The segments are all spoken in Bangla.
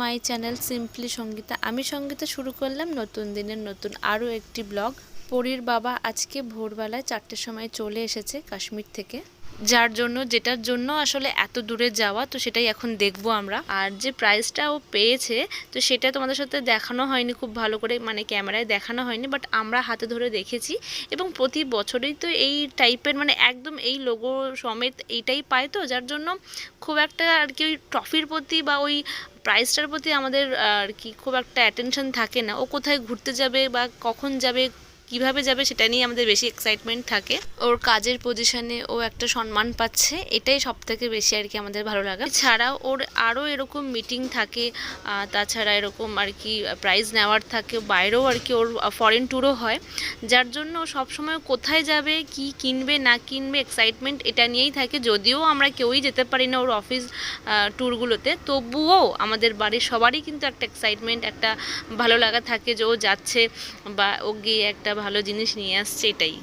My channel simply Sangeeta. আমি সঙ্গীতা শুরু করলাম নতুন দিনের নতুন আরও একটি ব্লগ। পরীর বাবা আজকে ভোরবেলায় চারটের সময় চলে এসেছে কাশ্মীর থেকে। যার জন্য, যেটার জন্য আসলে এত দূরে যাওয়া, তো সেটাই এখন দেখব আমরা। আর যে প্রাইসটা ও পেয়েছে, তো সেটা তোমাদের সাথে দেখানো হয়নি খুব ভালো করে মানে ক্যামেরায় দেখানো হয়নি বাট আমরা হাতে ধরে দেখেছি। এবং প্রতি বছরেই তো এই টাইপের মানে একদম এই লোগো সমেত এইটাই পায় তো, যার জন্য খুব একটা আর কি ওই ট্রফির প্রতি বা ওই প্রাইসটার প্রতি আমাদের আর কি খুব একটা অ্যাটেনশন থাকে না। ও কোথায় ঘুরতে যাবে বা কখন যাবে কীভাবে যাবে সেটা নিয়ে আমাদের বেশি এক্সাইটমেন্ট থাকে। ওর কাজের পজিশনে ও একটা সম্মান পাচ্ছে এটাই সব থেকে বেশি আর কি আমাদের ভালো লাগে। ছাড়াও ওর আরও এরকম মিটিং থাকে তাছাড়া এরকম আর কি প্রাইজ নেওয়ার থাকে বাইরেও আর কি ওর ফরেন ট্যুরও হয়। যার জন্য সবসময় কোথায় যাবে কি কিনবে না কিনবে এক্সাইটমেন্ট এটা নিয়েই থাকে। যদিও আমরা কেউই যেতে পারি না ওর অফিস ট্যুরগুলোতে তবুও আমাদের বাড়ির সবারই কিন্তু একটা এক্সাইটমেন্ট একটা ভালো লাগা থাকে যে ও যাচ্ছে বা ও গিয়ে একটা ভালো জিনিস নিয়ে আসছে এটাই।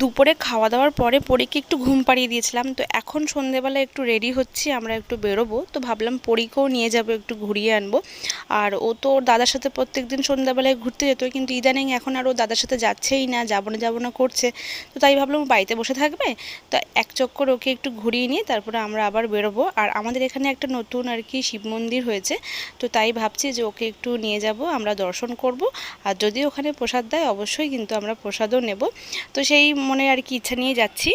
দুপুরে খাওয়া দাওয়ার পরে পরীকে একটু ঘুম পাড়িয়ে দিয়েছিলাম। তো এখন সন্ধেবেলা একটু রেডি হচ্ছি, আমরা একটু বেরোবো। তো ভাবলাম পরীকেও নিয়ে যাব, একটু ঘুরিয়ে আনব। আর ও তো ওর দাদার সাথে প্রত্যেক দিন সন্ধ্যাবেলায় ঘুরতে যেত, কিন্তু ইদানিং এখন আর ও দাদার সাথে যাচ্ছেই না, যাব না যাব না করছে। তো তাই ভাবলাম বাড়িতে বসে থাকবে। তো এক চক্কর ওকে একটু ঘুরিয়ে নিয়ে তারপরে আমরা আবার বেরোবো। আর আমাদের এখানে একটা নতুন আর কি শিব মন্দির হয়েছে। তো তাই ভাবছি যে ওকে একটু নিয়ে যাব, আমরা দর্শন করব। আর যদি ওখানে প্রসাদ দেয়, অবশ্যই কিন্তু আমরা প্রসাদও নেব। তো সেই মনে আর কি ইচ্ছা নিয়ে যাচ্ছি।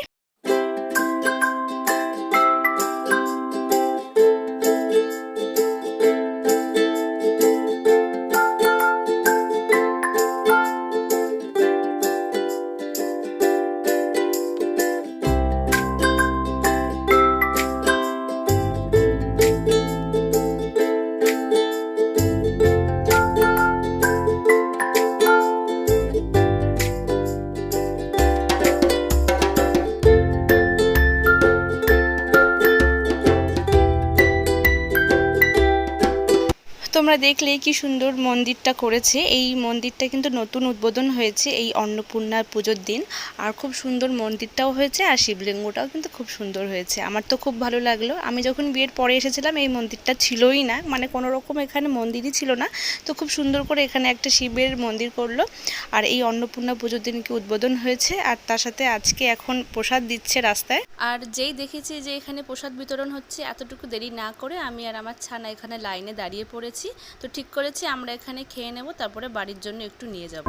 তোমরা দেখলে কি সুন্দর মন্দিরটা করেছে। এই মন্দিরটা কিন্তু নতুন উদ্বোধন হয়েছে এই অন্নপূর্ণার পুজোর দিন। আর খুব সুন্দর মন্দিরটাও হয়েছে আর শিবলিঙ্গটাও কিন্তু খুব সুন্দর হয়েছে। আমার তো খুব ভালো লাগল। আমি যখন বিয়ের পরে এসেছিলাম, এই মন্দিরটা ছিলই না। মানে কোনো রকম এখানে মন্দিরই ছিল না। তো খুব সুন্দর করে এখানে একটা শিবের মন্দির করল। আর এই অন্নপূর্ণা পুজোর দিন কি উদ্বোধন হয়েছে। আর তার সাথে আজকে এখন প্রসাদ দিচ্ছে রাস্তায়। আর যেই দেখেছি যে এখানে প্রসাদ বিতরণ হচ্ছে, এতটুকু দেরি না করে আমি আর আমার ছানা এখানে লাইনে দাঁড়িয়ে পড়েছি। তো ঠিক করেছি, আমরা এখানে খেয়ে নেব, তারপরে বাড়ির জন্য একটু নিয়ে যাব।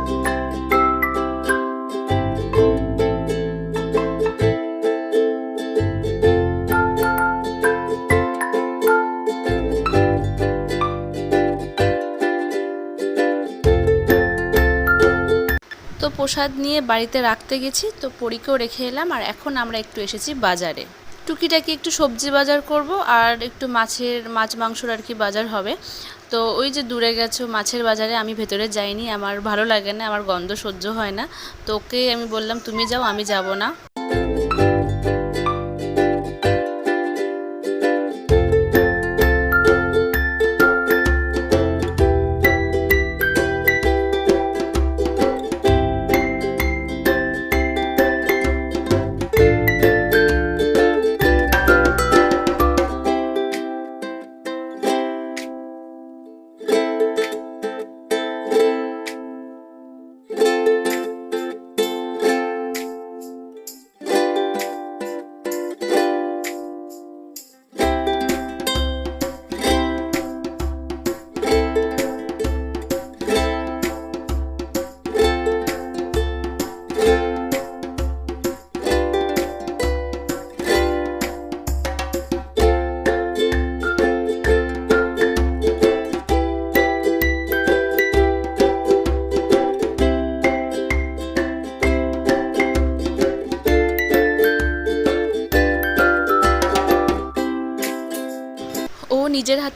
তো প্রসাদ নিয়ে বাড়িতে রাখতে গেছি, তো পরীকেও রেখে এলাম, আর এখন আমরা একটু এসেছি বাজারে। টুকিটাকি একটু সবজি বাজার করব, আর একটু মাছের, মাছ মাংসর আর কি বাজার হবে। তো ওই যে দূরে গেছো মাছের বাজারে, আমি ভেতরে যাইনি, আমার ভালো লাগে না, আমার গন্ধ সহ্য হয় না। তো ওকে আমি বললাম, তুমি যাও, আমি যাব না।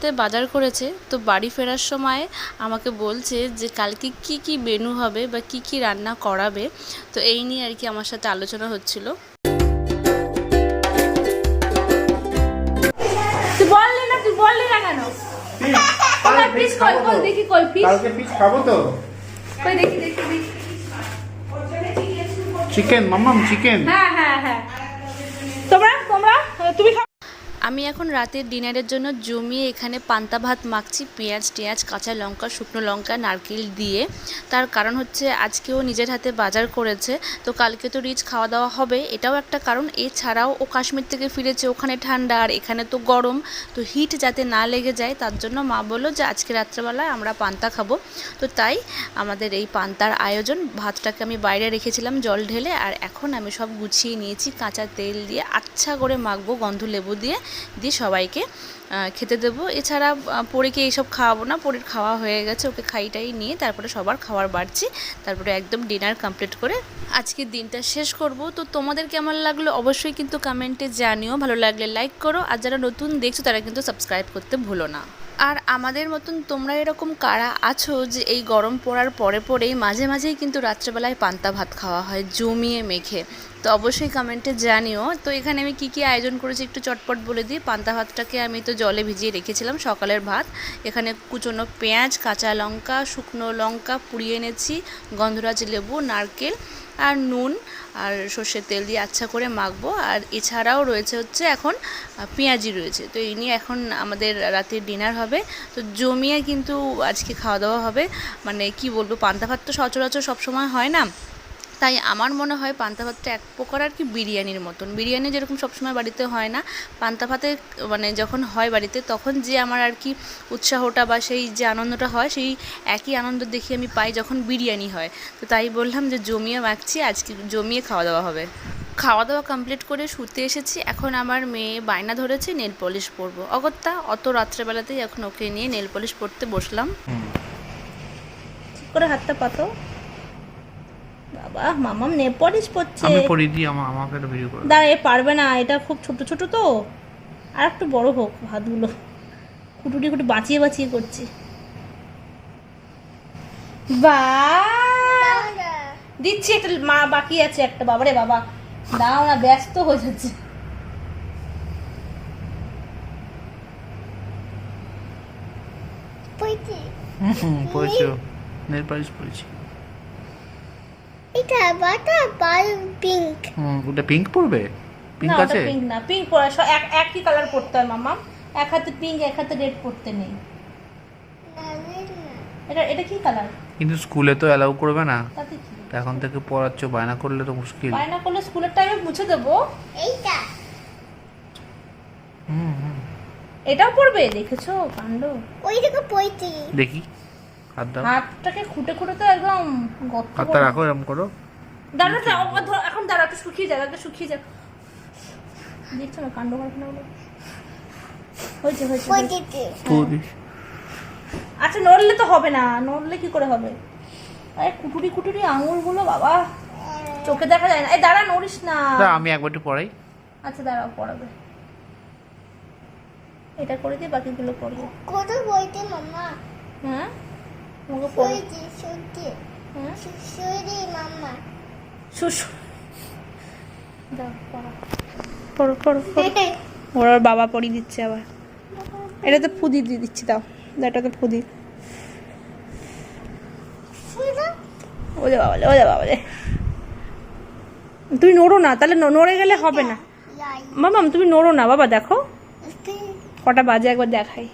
হাতে বাজার করেছে তো বাড়ি ফেরার সময় আমাকে বলছে যে কালকে কি কি মেনু হবে বা কি কি রান্না করাবে তো এই নিয়ে আর কি আমার সাথে আলোচনা হচ্ছিল। তুই বললি না তুই বললি না কেন? পিস কই কই দেখি কই পিস কালকে পিস খাব তো। কই দেখি দেখি দেখি। চিকেন মামাম চিকেন হ্যাঁ হ্যাঁ হ্যাঁ তোমরা তোমরা তুমি খাও আমি আমি এখন রাতের ডিনারের জন্য জমিয়ে এখানে পান্তা ভাত মাখছি, পেঁয়াজ, টেঁয়াজ, কাঁচা লঙ্কা, শুকনো লঙ্কা, নারকেল দিয়ে। তার কারণ হচ্ছে আজকেও নিজের হাতে বাজার করেছে, তো কালকে তো রিচ খাওয়া দাওয়া হবে, এটাও একটা কারণ। এছাড়াও ও কাশ্মীর থেকে ফিরেছে, ওখানে ঠান্ডা আর এখানে তো গরম, তো হিট যাতে না লেগে যায়, তার জন্য মা বলল যে আজকে রাত্রেবেলায় আমরা পান্তা খাব। তো তাই আমাদের এই পান্তার আয়োজন, ভাতটাকে আমি বাইরে রেখেছিলাম জল ঢেলে, আর এখন আমি সব গুছিয়ে নিয়েছি, কাঁচা তেল দিয়ে আচ্ছা করে মাখবো গন্ধ লেবু দিয়ে। দিয়ে সবাইকে খেতে দেবো। এছাড়া পরেকে এইসব খাওয়াবো না। পরীর খাওয়া হয়ে গেছে, ওকে খাইটাই নিয়ে তারপরে সবার খাওয়ার বাড়ছি। তারপরে একদম ডিনার কমপ্লিট করে আজকের দিনটা শেষ করব। তো তোমাদের কেমন লাগল অবশ্যই কিন্তু কমেন্টে জানিও। ভালো লাগলে লাইক করো। আর যারা নতুন দেখছ, তারা কিন্তু সাবস্ক্রাইব করতে ভুলো না। আর আমাদের মতন তোমরা এরকম কারা আছো যে এই গরম পড়ার পরে পরেই মাঝে মাঝেই কিন্তু রাত্রেবেলায় পান্তা ভাত খাওয়া হয়, জমিয়ে মেখে। তো অবশ্যই কমেন্টে জানিও। তো এখানে আমি কী কী আয়োজন করেছি একটু চটপট বলে দিই। পান্তা ভাতটাকে আমি তো জলে ভিজিয়ে রেখেছিলাম সকালের ভাত। এখানে কুচনো পেঁয়াজ, কাঁচা লঙ্কা, শুকনো লঙ্কা পুড়িয়ে এনেছি, গন্ধরাজ লেবু, নারকেল আর নুন। আর সর্ষের তেল দিয়ে আচ্ছা করে মাখবো। আর এছাড়াও রয়েছে হচ্ছে এখন পেঁয়াজি রয়েছে। তো এই নিয়ে এখন আমাদের রাতের ডিনার হবে। তো জমিয়ে কিন্তু আজকে খাওয়া দাওয়া হবে। মানে কি বলব, পান্তা ভাত তো সচরাচর সবসময় হয় না। তাই আমার মনে হয় পান্তা ভাতটা এক প্রকার আর কি বিরিয়ানির মতন। বিরিয়ানি যেরকম সবসময় বাড়িতে হয় না, পান্তা ভাতে মানে যখন হয় বাড়িতে তখন যে আমার আর কি উৎসাহটা বা সেই যে আনন্দটা হয়, সেই একই আনন্দ দেখি আমি পাই যখন বিরিয়ানি হয়। তো তাই বললাম যে জমিয়ে মাখছি, আজকে জমিয়ে খাওয়া দাওয়া হবে। খাওয়া দাওয়া কমপ্লিট করে শুতে এসেছি, এখন আমার মেয়ে বায়না ধরেছে, নেল পলিশ পরবো। অগত্যা, অত রাত্রেবেলাতেই এখন ওকে নিয়ে নেল পলিশ পরতে বসলাম। করে হাতটা পাতো। বাবা মামাম নে পলিশ পড়ছে আমি পরিয়ে দিই আমা- আমাকে একটা ভিডিও করে। দাঁড়া এ পারবে না এটা খুব ছোট ছোট তো। আর একটু বড় হোক হাতগুলো। কুটুটি কুটু বাঁচিয়ে বাঁচিয়ে করছি। বা দিচ্ছি একটা মা বাকি আছে একটা বাবারে বাবা। দাও না ব্যস্ত হয়ে যাচ্ছে। হুম হুম পড়েছি নেল পালিশ পড়েছি। এটা বাটা বাল পিঙ্ক। হুম ওটা পিঙ্ক পড়বে পিঙ্ক না আছে? পিঙ্ক না পিঙ্ক সব এক একই কালার পড়তে হয় মামা এক হাতে পিঙ্ক এক হাতে রেড পড়তে নেই। এটা এটা কি কালার কিন্তু স্কুলে তো অ্যালাউ করবে না। তাতে কি? এখন থেকে পড়াচ্ছ বায়না করলে তো মুশকিল। বায়না করলে স্কুলের টাইমে মুছে দেবো। এইটা। হুম হুম। এটাও পড়বে দেখেছ? কাণ্ড। ওইটাকে পইতি দেখি। হাত দাও। হাতটাকে খুঁটে খুঁটে তো একদম হাতটা রাখো এরকম করো। দাঁড়া দাঁড়া, ও ধর, এখন দাঁড়া একটু শুকিয়ে যাক একটু শুকিয়ে যাক দেখছ না কাণ্ড কারখানা হয়েছে হয়েছে হয়েছে। পইতিতে পড়ি আচ্ছা নড়লে তো হবে না নড়লে কি করে হবে? আরে কুটুরি কুটুরি আঙুলগুলো বাবা। চোখে দেখা যায় না। এই দাঁড়া নড়িস না। আমি একবার একটু পড়াই। আচ্ছা দাঁড়াও পড়াবে। এটা করে দিয়ে বাকিগুলো করিও কত বইতে মামা? হ্যাঁ? পড়ে। পড়া। ওর ওর বাবা পড়িয়ে দিচ্ছে আবার। এটাতে ফুদি দিয়ে দিচ্ছি দাও। দাও, এটাতে ফুদি ফুলা বাবা ওরে বাবা তুমি নড়ো না তাহলে নড়ে গেলে হবে না। মামাম তুমি নড়ো না বাবা দেখো। কটা বাজে একবার দেখাই।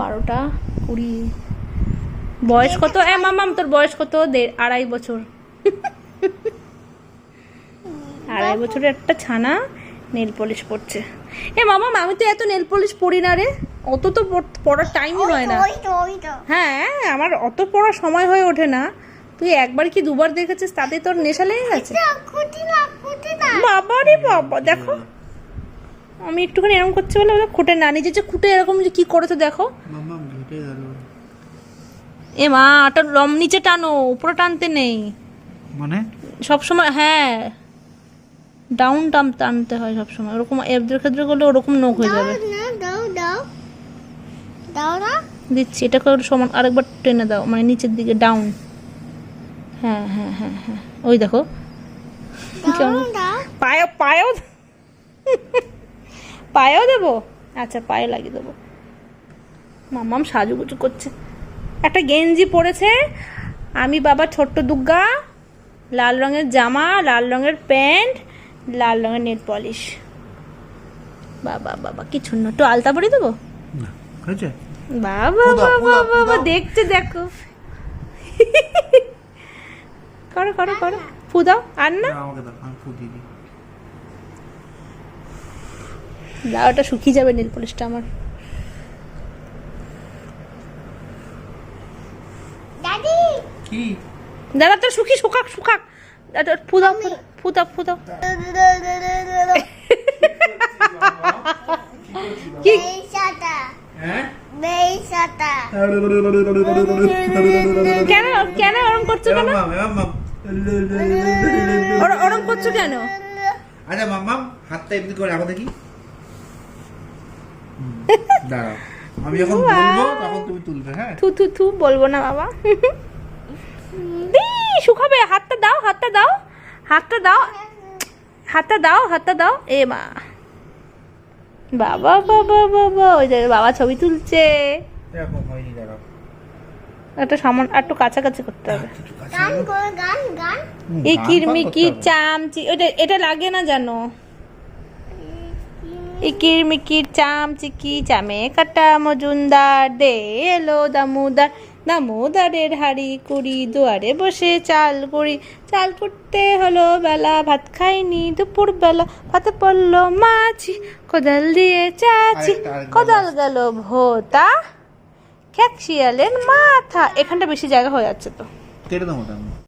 বারোটা কুড়ি। বয়স কত? এ মামাম তোর বয়স কত? দেড় আড়াই বছর। আড়াই বছরের একটা ছানা নেল পলিশ পড়ছে এ মামাম আমি তো এত নেল পলিশ পড়ি না রে। অত তো পড়- পড়ার টাইমই হয় না। হ্যাঁ আমার অত পড়ার সময় হয়ে ওঠে না। তুই একবার কি দুবার দেখেছিস? তাতে তোর নেশা লেগে গেছে? কুটি না কুটি না। বাবা রে বাবা দেখো। আমি একটুখানি এরকম করছি বলে খুঁটে না। নিজে যে খুঁটে এরকম যে কি করেছে দেখো। মামা ঘেটে গেল এ মা ওটা লম নিচে টানো উপরে টানতে নেই। মানে? সব সময় হ্যাঁ। ডাউন টাম টানতে হয় সব সময় ওরকম এদের ক্ষেত্রে করলে ওরকম নোক হয়ে যাবে। না দাও দাও। দাও না। দিচ্ছি এটাকে ওর সমান আরেকবার টেনে দাও মানে নিচের দিকে ডাউন। হ্যাঁ হ্যাঁ হ্যাঁ হ্যাঁ। ওই দেখো। পায়ে পায়েও পায়েও দেবো? আচ্ছা পায়ে লাগিয়ে দেবো। মামাম সাজুগুজু করছে। একটা গেঞ্জি পরেছে। আমি বাবা ছোট্ট দুর্গা লাল রঙের জামা লাল রঙের প্যান্ট লাল রঙের নেল পলিশ। বাবা বাবা কি শূন্য একটু আলতা পরে দেবো? বাবা বাবা বাবা। দেখতে দেখো। করো করো করো। আর না না, দাও ফু দিয়ে দিই। দাও ওটা শুকিয়ে যাবে নীল পলিশটা আমার দাদি কি? দাদা তো সুখী শুকাক দাদা, ফুদাও ফুদাও ফুদাও কি? হ্যাঁ? কেন কেন ওরম করছ কেন? ওর- ওরম করছ কেন? আচ্ছা মাম্মাম হাতটা এমনি করে রাখো দেখি। দাঁড়াও। আমি যখন বলব তখন তুমি তুলবে হ্যাঁ? থু থু থু বলব না বাবা। শুকাবে হাতটা দাও হাতটা দাও হাতটা দাও হাতটা দাও হাতটা দাও। এ মা। বাবা বাবা বাবা ওই যে বাবা ছবি তুলছে। একটা সামান একটু কাছাকাছি করতে হবে। এই করতে হবে। চামচি ওটা এটা লাগে না জানো? এই কিরমিকির চামচিকি চামে কাটা মজুমদার দে এলো দামোদার। দামোদারের হাড়ি কুড়ি দুয়ারে বসে চাল কুড়ি চাল করতে হলো বেলা ভাত খাইনি দুপুর বেলা। ভাতে পড়ল মাছি কোদাল দিয়ে চাচি। কোদাল গেল। ভোতা। খ্যাক শিয়ালের মাথা। এখানটা বেশি জায়গা হয়ে যাচ্ছে তো। কেটে দাও ওটা